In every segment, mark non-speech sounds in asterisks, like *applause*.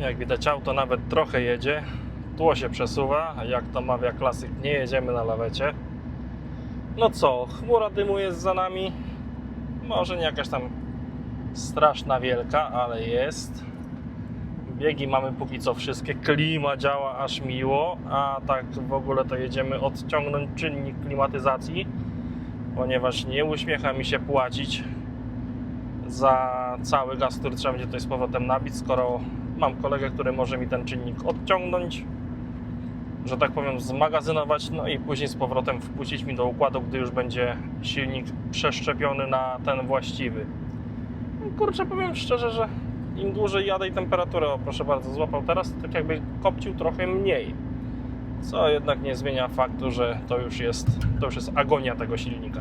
Jak widać auto nawet trochę jedzie. Tło się przesuwa, jak to mawia klasyk, nie jedziemy na lawecie. No co, chmura dymu jest za nami. Może nie jakaś tam straszna wielka, ale jest. Biegi mamy póki co wszystkie, klima działa aż miło, a tak w ogóle to jedziemy odciągnąć czynnik klimatyzacji, ponieważ nie uśmiecha mi się płacić za cały gaz, który trzeba będzie tutaj z powrotem nabić, skoro mam kolegę, który może mi ten czynnik odciągnąć, że tak powiem zmagazynować, no i później z powrotem wpuścić mi do układu, gdy już będzie silnik przeszczepiony na ten właściwy. No Kurczę, powiem szczerze, że im dłużej jadę i temperaturę, o proszę bardzo, złapał teraz, tak jakby kopcił trochę mniej. Co jednak nie zmienia faktu, że to już jest, to już jest agonia tego silnika.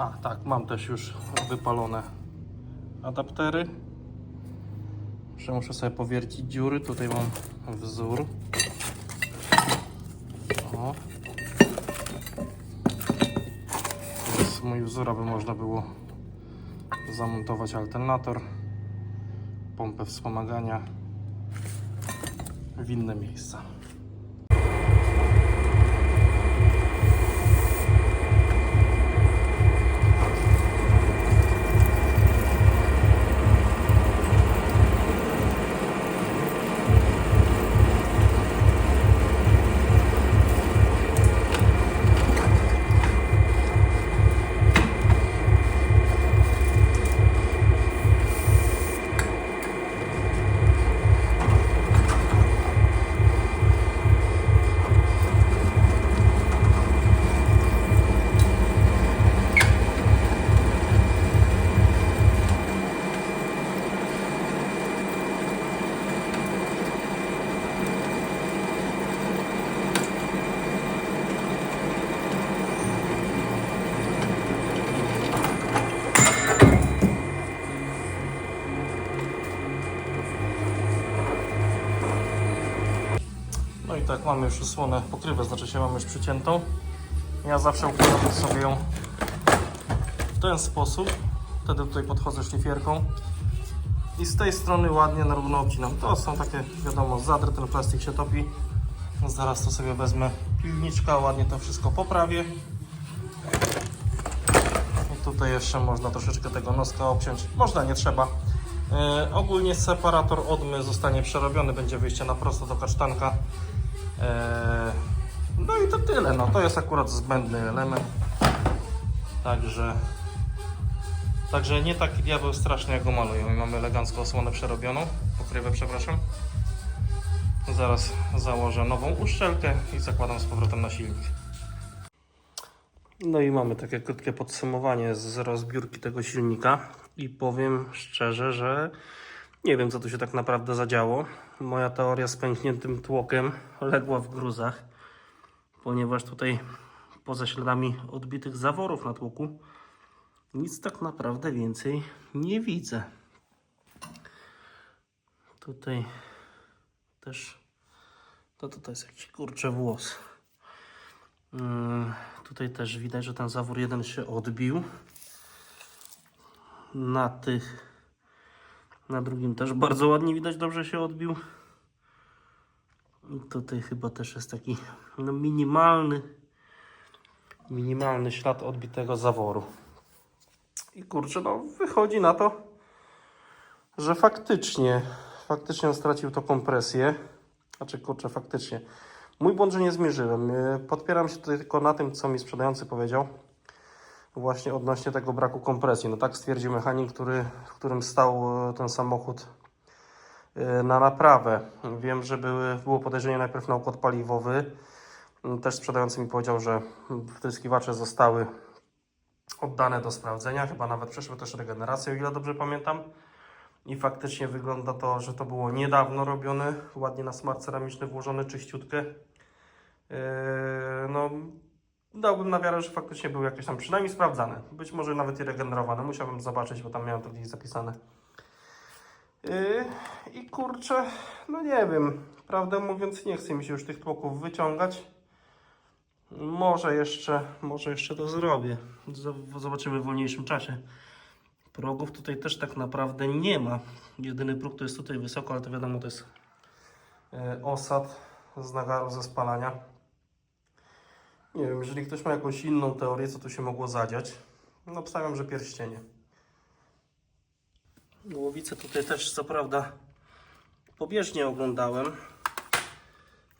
A, tak, mam też już wypalone adaptery. Jeszcze muszę sobie powiercić dziury. Tutaj mam wzór. O. To jest mój wzór, aby można było zamontować alternator, pompę wspomagania w inne miejsca. Tak, mamy już osłonę, pokrywę, znaczy się mamy już przyciętą. Ja zawsze układam sobie ją w ten sposób. Wtedy tutaj podchodzę szlifierką i z tej strony ładnie na równo obcinam. To są takie, wiadomo, zadry, ten plastik się topi. Zaraz to sobie wezmę pilniczka, ładnie to wszystko poprawię. I tutaj jeszcze można troszeczkę tego noska obciąć. Można, nie trzeba. E, ogólnie separator odmy zostanie przerobiony, będzie wyjście na prosto do kasztanka. E, no i to tyle. No, to jest akurat zbędny element. Także, także nie taki diabeł straszny jak go malują. I mamy elegancko osłonę przerobioną, pokrywę przepraszam. Zaraz założę nową uszczelkę i zakładam z powrotem na silnik. No i mamy takie krótkie podsumowanie z rozbiórki tego silnika i powiem szczerze, że nie wiem co tu się tak naprawdę zadziało. Moja teoria z pękniętym tłokiem legła w gruzach, ponieważ tutaj poza śladami odbitych zaworów na tłoku nic tak naprawdę więcej nie widzę. Tutaj też to tutaj jest jakiś kurczę włos. Mm, Tutaj też widać, że ten zawór jeden się odbił. Na tych, na drugim też bardzo ładnie widać, dobrze się odbił. I Tutaj chyba też jest taki no, minimalny, minimalny ślad odbitego zaworu. I kurczę, no wychodzi na to, że faktycznie, faktycznie on stracił to kompresję. Znaczy, kurczę, faktycznie. Mój błąd, że nie zmierzyłem. E, Podpieram się tutaj tylko na tym, co mi sprzedający powiedział. Właśnie odnośnie tego braku kompresji. No tak stwierdził mechanik, który, w którym stał e, ten samochód e, na naprawę. Wiem, że były, było podejrzenie najpierw na układ paliwowy. Mm, Też sprzedający mi powiedział, że wtryskiwacze zostały oddane do sprawdzenia. Chyba nawet przeszły też regenerację, o ile dobrze pamiętam. I faktycznie wygląda to, że to było niedawno robione, ładnie na smart ceramiczny włożony, czyściutkę. Dałbym na wiarę, że faktycznie był jakieś tam przynajmniej sprawdzane. Być może nawet i regenerowane. Musiałbym zobaczyć, bo tam miałem to gdzieś zapisane. Yy, I kurczę, no nie wiem, prawdę mówiąc nie chce mi się już tych tłoków wyciągać. Może jeszcze, może jeszcze to zrobię. Zobaczymy w wolniejszym czasie. Progów tutaj też tak naprawdę nie ma. Jedyny próg to jest tutaj wysoko, ale to wiadomo to jest e, osad z nagarów ze spalania. Nie wiem, jeżeli ktoś ma jakąś inną teorię, co tu się mogło zadziać, no obstawiam, że pierścienie. Głowice tutaj też co prawda pobieżnie oglądałem.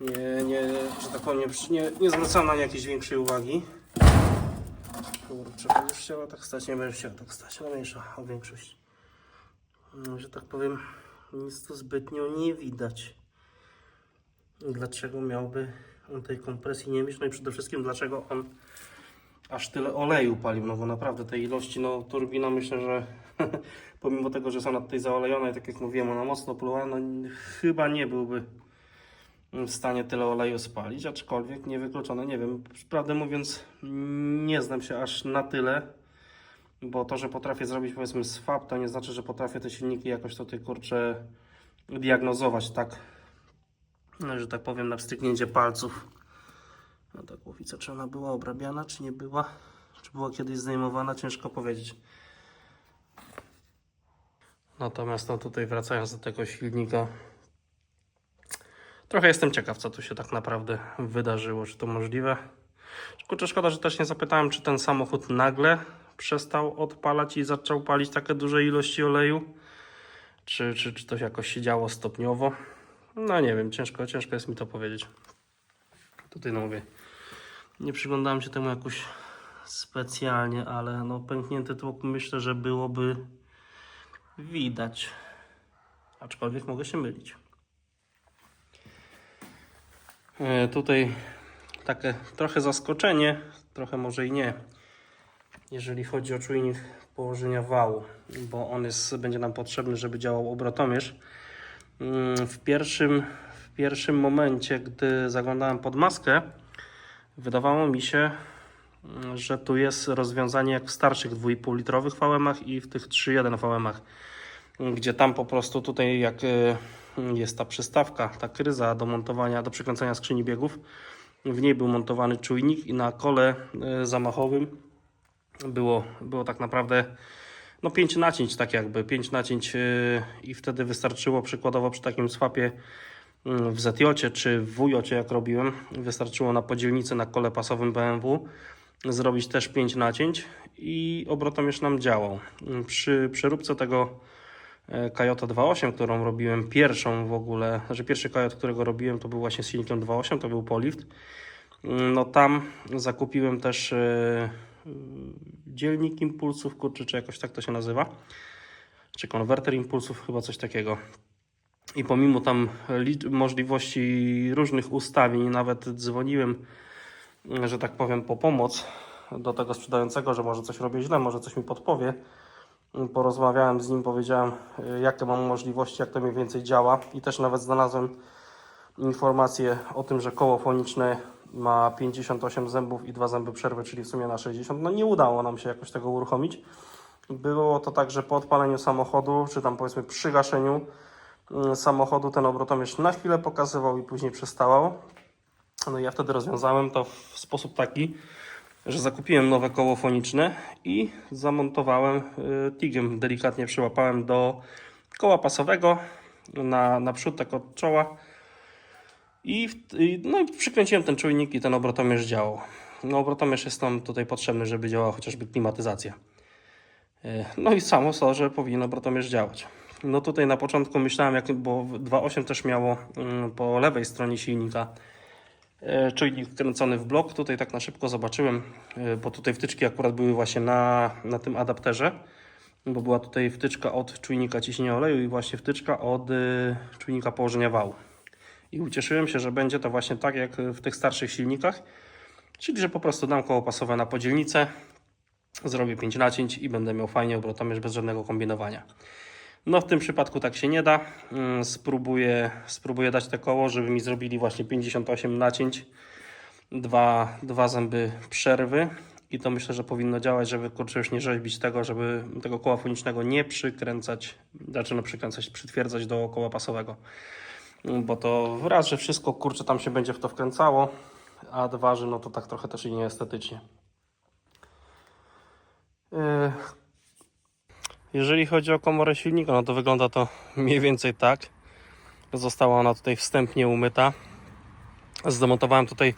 Nie, nie, że tak powiem, nie, nie na nie jakiejś większej uwagi. Kurczę, już chciała tak stać, nie będzie chciała tak stać, no mniejsza o większość. No, Że tak powiem, nic tu zbytnio nie widać. Dlaczego miałby tej kompresji nie mieć? No i przede wszystkim dlaczego on aż tyle oleju palił, no bo naprawdę tej ilości, no turbina myślę, że *laughs* pomimo tego, że są na tej zaolejonej, tak jak mówiłem, ona mocno pluła, no chyba nie byłby w stanie tyle oleju spalić, aczkolwiek niewykluczone, nie wiem, prawdę mówiąc nie znam się aż na tyle, bo to, że potrafię zrobić powiedzmy swap, to nie znaczy, że potrafię te silniki jakoś tutaj kurczę diagnozować tak, no, że tak powiem na wstrzyknięcie palców. No ta głowica, czy ona była obrabiana, czy nie była, czy była kiedyś zdejmowana, ciężko powiedzieć. Natomiast no tutaj wracając do tego silnika, trochę jestem ciekaw, co tu się tak naprawdę wydarzyło, czy to możliwe. Kurczę, szkoda, że też nie zapytałem, czy ten samochód nagle przestał odpalać i zaczął palić takie duże ilości oleju, czy, czy, czy to jakoś się działo stopniowo. No nie wiem, ciężko, ciężko jest mi to powiedzieć. Tutaj no mówię, nie przyglądałem się temu jakoś specjalnie, ale no pęknięty tłok myślę, że byłoby widać. Aczkolwiek mogę się mylić. E, tutaj takie trochę zaskoczenie, trochę może i nie, jeżeli chodzi o czujnik położenia wału, bo on jest, będzie nam potrzebny, żeby działał obrotomierz. Mm, W pierwszym, w pierwszym momencie, gdy zaglądałem pod maskę, wydawało mi się, mm, że tu jest rozwiązanie jak w starszych 2,5 litrowych VM-ach i w tych 3.1 VM-ach, gdzie tam po prostu tutaj jak y, jest ta przystawka, ta kryza do montowania, do przykręcania skrzyni biegów, w niej był montowany czujnik i na kole y, zamachowym było, było tak naprawdę no 5 nacięć, tak jakby 5 nacięć yy, i wtedy wystarczyło przykładowo przy takim swapie yy, w ZJ czy w WJ, jak robiłem, wystarczyło na podzielnicy na kole pasowym BMW zrobić też 5 nacięć i obrotomierz nam działał. Przy przeróbce tego yy, Kajota 2.8, którą robiłem pierwszą w ogóle, znaczy pierwszy Kajot, którego robiłem to był właśnie z silnikiem 2.8, to był Polift. No tam zakupiłem też dzielnik impulsów, kurczę, czy jakoś tak to się nazywa, czy konwerter impulsów, chyba coś takiego. I pomimo tam li- możliwości różnych ustawień, nawet dzwoniłem, że tak powiem, po pomoc do tego sprzedającego, że może coś robię źle, może coś mi podpowie. Porozmawiałem z nim, powiedziałem, y, jakie mam możliwości, jak to mniej więcej działa, i też nawet znalazłem informację o tym, że koło foniczne ma 58 zębów i dwa zęby przerwy, czyli w sumie na 60. No nie udało nam się jakoś tego uruchomić. Było to tak, że po odpaleniu samochodu, czy tam powiedzmy przy gaszeniu mm, samochodu ten obrotomierz na chwilę pokazywał i później przestawał. No i ja wtedy rozwiązałem to w sposób taki, że zakupiłem nowe koło foniczne i zamontowałem y, tigiem, delikatnie przyłapałem do koła pasowego na, na przód, tak od czoła. I, no i przykręciłem ten czujnik i ten obrotomierz działał. No obrotomierz jest nam tutaj potrzebny, żeby działała chociażby klimatyzacja. E, No i samo to, że powinien obrotomierz działać. No tutaj na początku myślałem, jak, bo 2.8 też miało mm, po lewej stronie silnika e, czujnik wkręcony w blok. Tutaj tak na szybko zobaczyłem, e, bo tutaj wtyczki akurat były właśnie na, na tym adapterze, bo była tutaj wtyczka od czujnika ciśnienia oleju i właśnie wtyczka od czujnika położenia wału. I ucieszyłem się, że będzie to właśnie tak jak w tych starszych silnikach, czyli że po prostu dam koło pasowe na podzielnicę, zrobię 5 nacięć i będę miał fajnie obrotomierz bez żadnego kombinowania. No w tym przypadku tak się nie da. Mm, Spróbuję, spróbuję dać te koło, żeby mi zrobili właśnie 58 nacięć, dwa, dwa zęby przerwy I to myślę, że powinno działać, żeby kurczę już nie rzeźbić tego, żeby tego koła fonicznego nie przykręcać, znaczy no przykręcać, przytwierdzać do koła pasowego. Bo to raz, że wszystko kurczę tam się będzie w to wkręcało, a dwa, że no to tak trochę też i nieestetycznie. Yy, Jeżeli chodzi o komorę silnika, no to wygląda to *laughs* mniej więcej tak. Została ona tutaj wstępnie umyta. Zdemontowałem tutaj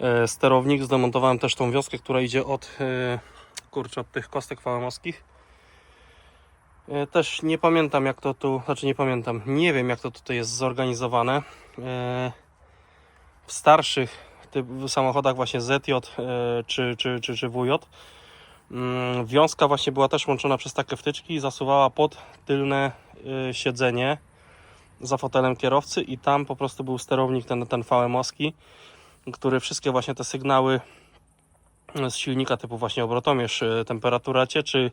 e, sterownik, zdemontowałem też tą wioskę, która idzie od e, kurczę, od tych kostek fałemowskich. E, Też nie pamiętam jak to tu, znaczy nie pamiętam, nie wiem jak to tutaj jest zorganizowane. E, W starszych typ, w samochodach właśnie ZJ e, czy, czy, czy, czy WJ mm, wiązka właśnie była też łączona przez takie wtyczki i zasuwała pod tylne siedzenie za fotelem kierowcy i tam po prostu był sterownik ten, ten VMowski, który wszystkie właśnie te sygnały z silnika typu właśnie obrotomierz, temperatura cieczy,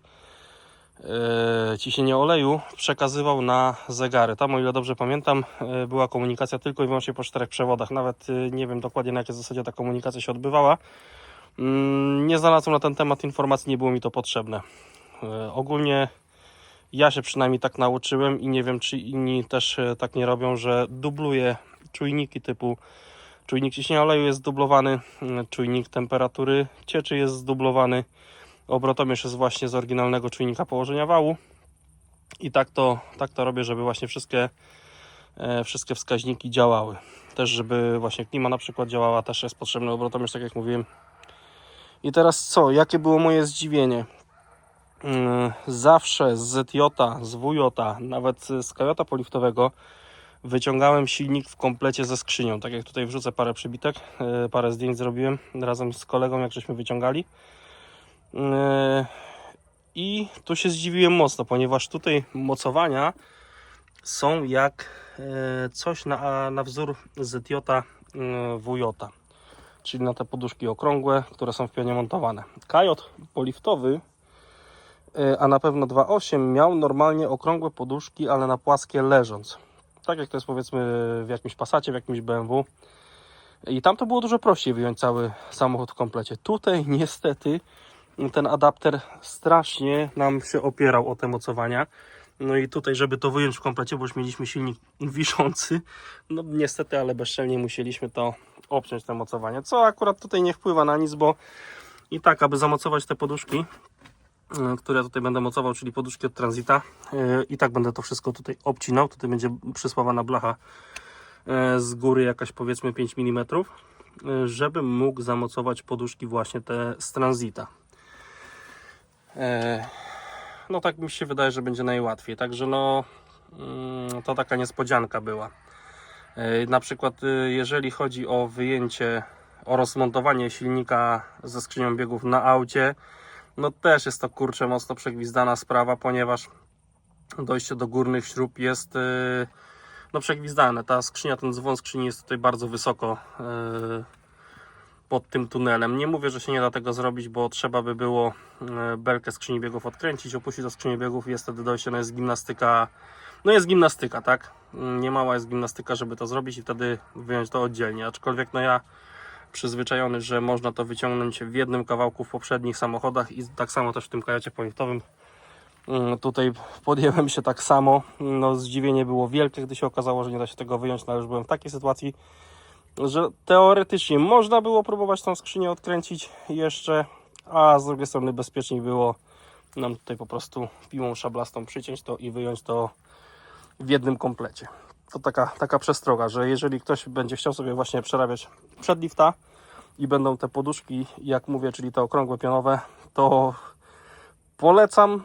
ciśnienie oleju przekazywał na zegary. Tam o ile dobrze pamiętam e, była komunikacja tylko i wyłącznie po czterech przewodach. Nawet e, nie wiem dokładnie na jakiej zasadzie ta komunikacja się odbywała. Mm, Nie znalazłem na ten temat informacji, nie było mi to potrzebne. E, Ogólnie ja się przynajmniej tak nauczyłem i nie wiem, czy inni też e, tak nie robią, że dubluje czujniki typu czujnik ciśnienia oleju jest zdublowany, mm, czujnik temperatury cieczy jest zdublowany, obrotomierz jest właśnie z oryginalnego czujnika położenia wału i tak to, tak to robię, żeby właśnie wszystkie, e, wszystkie wskaźniki działały. Też żeby właśnie klima na przykład działała, też jest potrzebny obrotomierz, tak jak mówiłem. I teraz co? Jakie było moje zdziwienie? Mm, zawsze z ZJ, z WJ, nawet z Kajota poliftowego wyciągałem silnik w komplecie ze skrzynią. Tak jak tutaj wrzucę parę przybitek, yy, parę zdjęć zrobiłem razem z kolegą, jak żeśmy wyciągali. Yy, I tu się zdziwiłem mocno, ponieważ tutaj mocowania są jak yy, coś na, na wzór ZJ yy, WJ. Czyli na te poduszki okrągłe, które są w pionie montowane. Kajot poliftowy E, a na pewno 2.8 miał normalnie okrągłe poduszki, ale na płaskie leżąc. Tak jak to jest powiedzmy w jakimś Passacie, w jakimś BMW. I tam to było dużo prościej wyjąć cały samochód w komplecie. Tutaj niestety ten adapter strasznie nam się opierał o te mocowania. No i tutaj, żeby to wyjąć w komplecie, bo już mieliśmy silnik wiszący, no niestety, ale bezczelnie musieliśmy to obciąć te mocowania, co akurat tutaj nie wpływa na nic, bo i tak, aby zamocować te poduszki, y, które tutaj będę mocował, czyli poduszki od Transita. y, I tak będę to wszystko tutaj obcinał. Tutaj będzie przysławana blacha y, z góry jakaś powiedzmy 5 mm, żebym mógł zamocować poduszki właśnie te z Transita. E, No tak mi się wydaje, że będzie najłatwiej. Także no mm, to taka niespodzianka była. E, Na przykład y, jeżeli chodzi o wyjęcie, o rozmontowanie silnika ze skrzynią biegów na aucie, no też jest to kurczę mocno przegwizdana sprawa, ponieważ dojście do górnych śrub jest y, no przegwizdane. Ta skrzynia, ten dzwon skrzyni jest tutaj bardzo wysoko y, pod tym tunelem. Nie mówię, że się nie da tego zrobić, bo trzeba by było y, belkę skrzyni biegów odkręcić, opuścić do skrzyni biegów i jest wtedy dojście, no jest gimnastyka, no jest gimnastyka, tak? Nie mała jest gimnastyka, żeby to zrobić i wtedy wyjąć to oddzielnie. Aczkolwiek no ja przyzwyczajony, że można to wyciągnąć w jednym kawałku w poprzednich samochodach i tak samo też w tym kajocie poliftowym. Mm, Tutaj podjęłem się tak samo. No, zdziwienie było wielkie, gdy się okazało, że nie da się tego wyjąć, no ale już byłem w takiej sytuacji, że teoretycznie można było próbować tą skrzynię odkręcić jeszcze, a z drugiej strony bezpieczniej było nam tutaj po prostu piłą szablastą przyciąć to i wyjąć to w jednym komplecie. To taka, taka przestroga, że jeżeli ktoś będzie chciał sobie właśnie przerabiać przedlifta i będą te poduszki, jak mówię, czyli te okrągłe pionowe, to polecam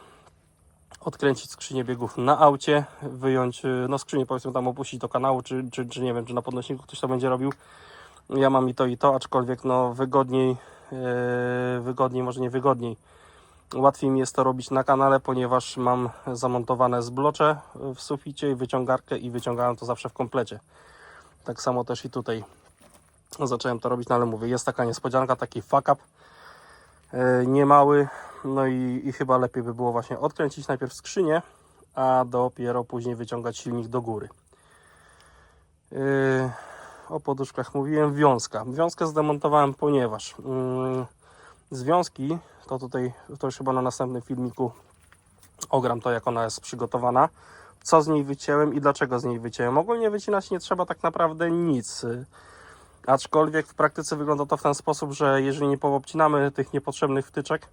odkręcić skrzynię biegów na aucie, wyjąć y, no skrzynię powiedzmy tam opuścić do kanału, czy, czy, czy nie wiem, czy na podnośniku ktoś to będzie robił. Ja mam i to i to, aczkolwiek no wygodniej, yy, wygodniej, może nie wygodniej. Łatwiej mi jest to robić na kanale, ponieważ mam zamontowane zblocze w suficie i wyciągarkę i wyciągałem to zawsze w komplecie. Tak samo też i tutaj zacząłem to robić, no ale mówię, jest taka niespodzianka, taki fuck up yy, niemały, no i, i chyba lepiej by było właśnie odkręcić najpierw skrzynię, a dopiero później wyciągać silnik do góry. Yy, o poduszkach mówiłem, wiązka. Wiązkę zdemontowałem, ponieważ yy, Związki, to tutaj, to już chyba na następnym filmiku ogram to, jak ona jest przygotowana. Co z niej wycięłem i dlaczego z niej wycięłem. Ogólnie wycinać nie trzeba tak naprawdę nic. Aczkolwiek w praktyce wygląda to w ten sposób, że jeżeli nie poobcinamy tych niepotrzebnych wtyczek,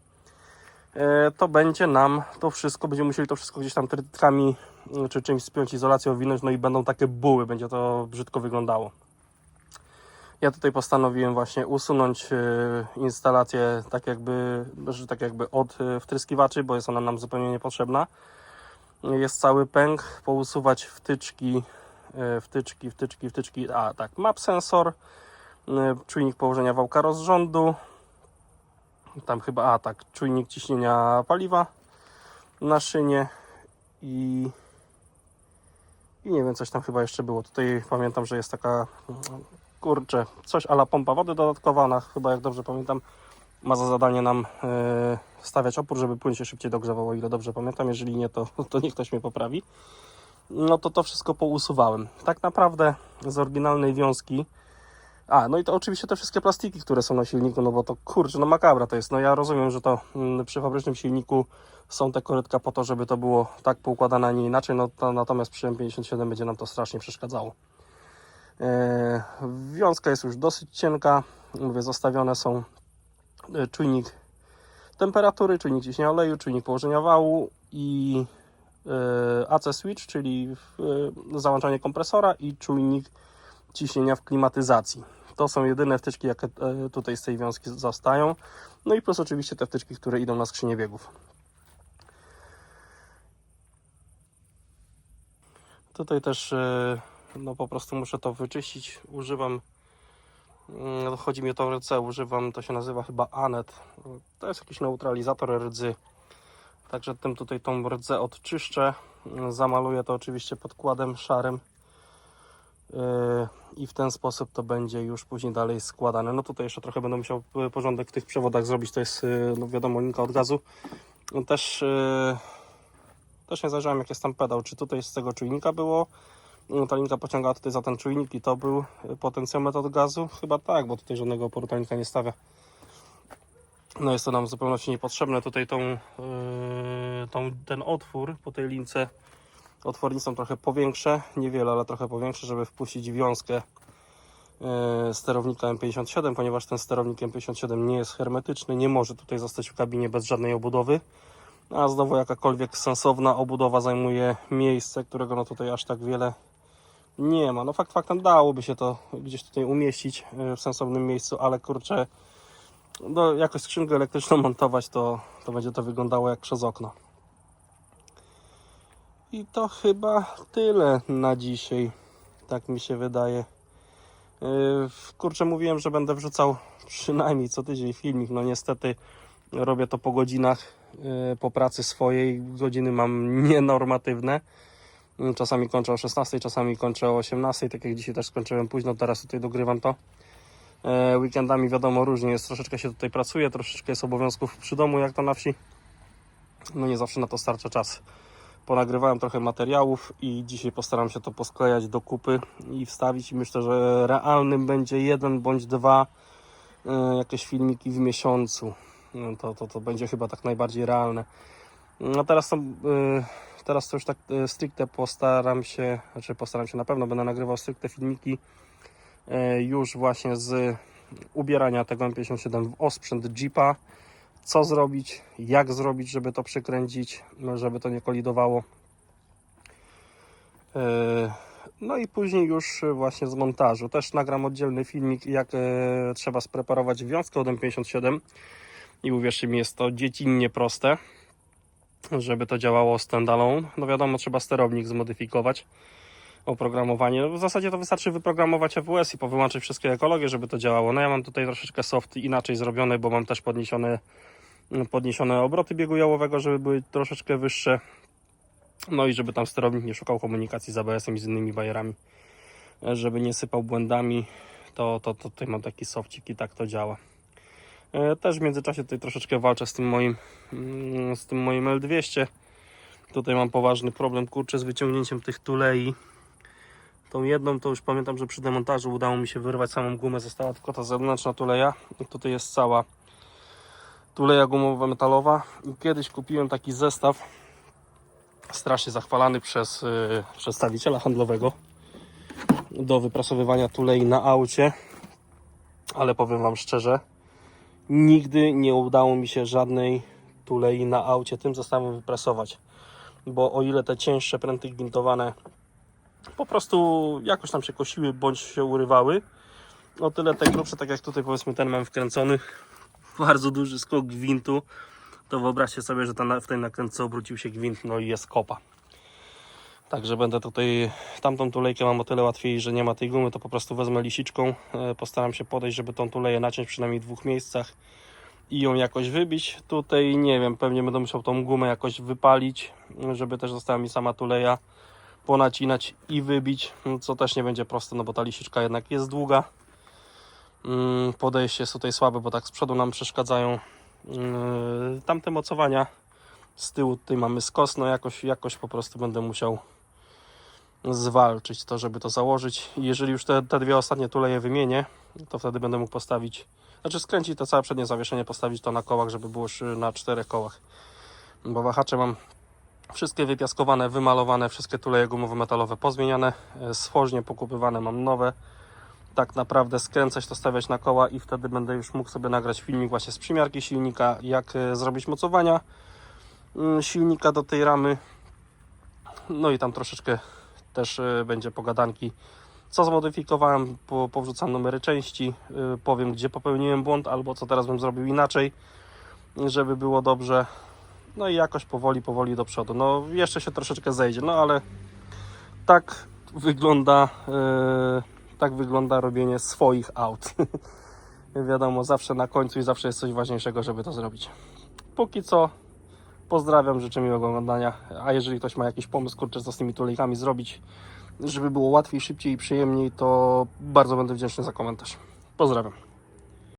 to będzie nam to wszystko, będziemy musieli to wszystko gdzieś tam trytkami mm, czy czymś spiąć izolacją, owinąć, no i będą takie buły, będzie to brzydko wyglądało. Ja tutaj postanowiłem właśnie usunąć e, instalację tak jakby, tak jakby od e, wtryskiwaczy, bo jest ona nam zupełnie niepotrzebna. Jest cały pęk, pousuwać wtyczki, e, wtyczki, wtyczki, wtyczki, a tak, map sensor, e, czujnik położenia wałka rozrządu, tam chyba, a tak, czujnik ciśnienia paliwa na szynie i i nie wiem, coś tam chyba jeszcze było. Tutaj pamiętam, że jest taka kurczę, coś ala pompa wody dodatkowa, ona chyba jak dobrze pamiętam ma za zadanie nam e, stawiać opór, żeby płyn się szybciej dogrzewał, ile dobrze pamiętam, jeżeli nie, to, to niech ktoś mnie poprawi. No to to wszystko pousuwałem. Tak naprawdę z oryginalnej wiązki a, no i to oczywiście te wszystkie plastiki, które są na silniku, no bo to kurczę, no makabra to jest. No ja rozumiem, że to mm, przy fabrycznym silniku są te korytka po to, żeby to było tak poukładane, a nie inaczej, no to natomiast przy M57 będzie nam to strasznie przeszkadzało. E, wiązka jest już dosyć cienka, mówię, zostawione są e, czujnik temperatury, czujnik ciśnienia oleju, czujnik położenia wału i e, AC switch, czyli załączanie kompresora i czujnik ciśnienia w klimatyzacji. To są jedyne wtyczki, jakie e, tutaj z tej wiązki zostają. No i plus oczywiście te wtyczki, które idą na skrzynię biegów. Tutaj też e, no po prostu muszę to wyczyścić. Używam, mm, chodzi mi o to RC, używam, to się nazywa chyba Anet. To jest jakiś neutralizator rdzy. Także tym tutaj tą rdzę odczyszczę. Zamaluję to oczywiście podkładem szarym i w ten sposób to będzie już później dalej składane. No tutaj jeszcze trochę będę musiał y, porządek w tych przewodach zrobić, to jest y, no wiadomo linka od gazu. No Też, yy, też nie zajrzałem jak jest tam pedał, czy tutaj z tego czujnika było. No, Ta linka pociąga tutaj za ten czujnik i to był potencjometr od gazu. Chyba tak, bo tutaj żadnego oporu ta linka nie stawia. No jest to nam w zupełności niepotrzebne. Tutaj tą, yy, tą, ten otwór po tej lince otwornicą trochę powiększę, niewiele, ale trochę powiększę, żeby wpuścić wiązkę e, sterownika M57, ponieważ ten sterownik M57 nie jest hermetyczny, nie może tutaj zostać w kabinie bez żadnej obudowy. A znowu jakakolwiek sensowna obudowa zajmuje miejsce, którego no tutaj aż tak wiele nie ma. No fakt faktem dałoby się to gdzieś tutaj umieścić e, w sensownym miejscu, ale kurczę, no jakoś skrzynkę elektryczną montować to, to będzie to wyglądało jak przez okno. I to chyba tyle na dzisiaj. Tak mi się wydaje. Yy, Kurczę, mówiłem, że będę wrzucał przynajmniej co tydzień filmik. No niestety robię to po godzinach, yy, po pracy swojej. Godziny mam *laughs* nienormatywne. Czasami kończę o 16, czasami kończę o 18. Tak jak dzisiaj też skończyłem późno, teraz tutaj dogrywam to. Yy, Weekendami wiadomo różnie jest, troszeczkę się tutaj pracuje, troszeczkę jest obowiązków przy domu, jak to na wsi. No nie zawsze na to starcza czas ponagrywałem trochę materiałów i dzisiaj postaram się to posklejać do kupy i wstawić myślę, że realnym będzie jeden bądź dwa e, jakieś filmiki w miesiącu. No to, to, to będzie chyba tak najbardziej realne. No teraz to, e, teraz to już tak e, stricte postaram się, znaczy postaram się na pewno, będę nagrywał stricte filmiki już właśnie z ubierania tego M57 w osprzęt Jeepa co zrobić, jak zrobić, żeby to przykręcić, no, żeby to nie kolidowało. E, No i później już właśnie z montażu. Też nagram oddzielny filmik, jak e, trzeba spreparować wiązkę od M57. I uwierzcie mi, jest to dziecinnie proste, żeby to działało standalone. No wiadomo, trzeba sterownik zmodyfikować, oprogramowanie. No w zasadzie to wystarczy wyprogramować AWS i powyłączyć wszystkie ekologie, żeby to działało. No ja mam tutaj troszeczkę soft inaczej zrobione, bo mam też podniesione podniesione obroty biegu jałowego, żeby były troszeczkę wyższe. No i żeby tam sterownik nie szukał komunikacji z ABS-em i z innymi bajerami, żeby nie sypał błędami, to, to, to tutaj mam taki sofcik i tak to działa. E, Też w międzyczasie tutaj troszeczkę walczę z tym moim, mm, z tym moim L200. Tutaj mam poważny problem, kurczę, z wyciągnięciem tych tulei. Tą jedną to już pamiętam, że przy demontażu udało mi się wyrwać samą gumę, została tylko ta zewnętrzna tuleja. I tutaj jest cała tuleja gumowa metalowa. I kiedyś kupiłem taki zestaw strasznie zachwalany przez y, przedstawiciela handlowego do wyprasowywania tulei na aucie. Ale powiem Wam szczerze nigdy nie udało mi się żadnej tulei na aucie tym zestawem wyprasować. Bo o ile te cięższe pręty gwintowane po prostu jakoś tam się kosiły bądź się urywały. O tyle te grubsze, tak jak tutaj powiedzmy ten mam wkręcony bardzo duży skok gwintu to wyobraźcie sobie, że ten, w tej nakrętce obrócił się gwint no i jest kopa. Także będę tutaj, tamtą tulejkę mam o tyle łatwiej, że nie ma tej gumy, to po prostu wezmę lisiczką, e, postaram się podejść, żeby tą tuleję naciąć przynajmniej w dwóch miejscach i ją jakoś wybić. Tutaj nie wiem, pewnie będę musiał tą gumę jakoś wypalić, żeby też została mi sama tuleja, ponacinać i wybić, co też nie będzie proste, no bo ta lisiczka jednak jest długa. Mm, Podejście jest tutaj słabe, bo tak z przodu nam przeszkadzają yy, tamte mocowania. Z tyłu tutaj mamy skos, no jakoś, jakoś po prostu będę musiał zwalczyć to, żeby to założyć. Jeżeli już te, te dwie ostatnie tuleje wymienię, to wtedy będę mógł postawić, znaczy skręcić to całe przednie zawieszenie, postawić to na kołach, żeby było już na czterech kołach. Bo wahacze mam wszystkie wypiaskowane, wymalowane, wszystkie tuleje gumowe metalowe pozmieniane, e, swożnie pokupywane mam nowe. Tak naprawdę skręcać to, stawiać na koła i wtedy będę już mógł sobie nagrać filmik właśnie z przymiarki silnika, jak e, zrobić mocowania mm, silnika do tej ramy. No i tam troszeczkę też y, będzie pogadanki, co zmodyfikowałem, po, powrzucam numery części, powiem gdzie popełniłem błąd albo co teraz bym zrobił inaczej, żeby było dobrze. No i jakoś powoli, powoli do przodu. No jeszcze się troszeczkę zejdzie, no ale tak wygląda, y, tak wygląda robienie swoich aut. *laughs* Wiadomo, zawsze na końcu i zawsze jest coś ważniejszego, żeby to zrobić. Póki co Pozdrawiam, życzę miłego oglądania. A jeżeli ktoś ma jakiś pomysł, kurczę, co z tymi tulejkami zrobić, żeby było łatwiej, szybciej i przyjemniej, to bardzo będę wdzięczny za komentarz. Pozdrawiam.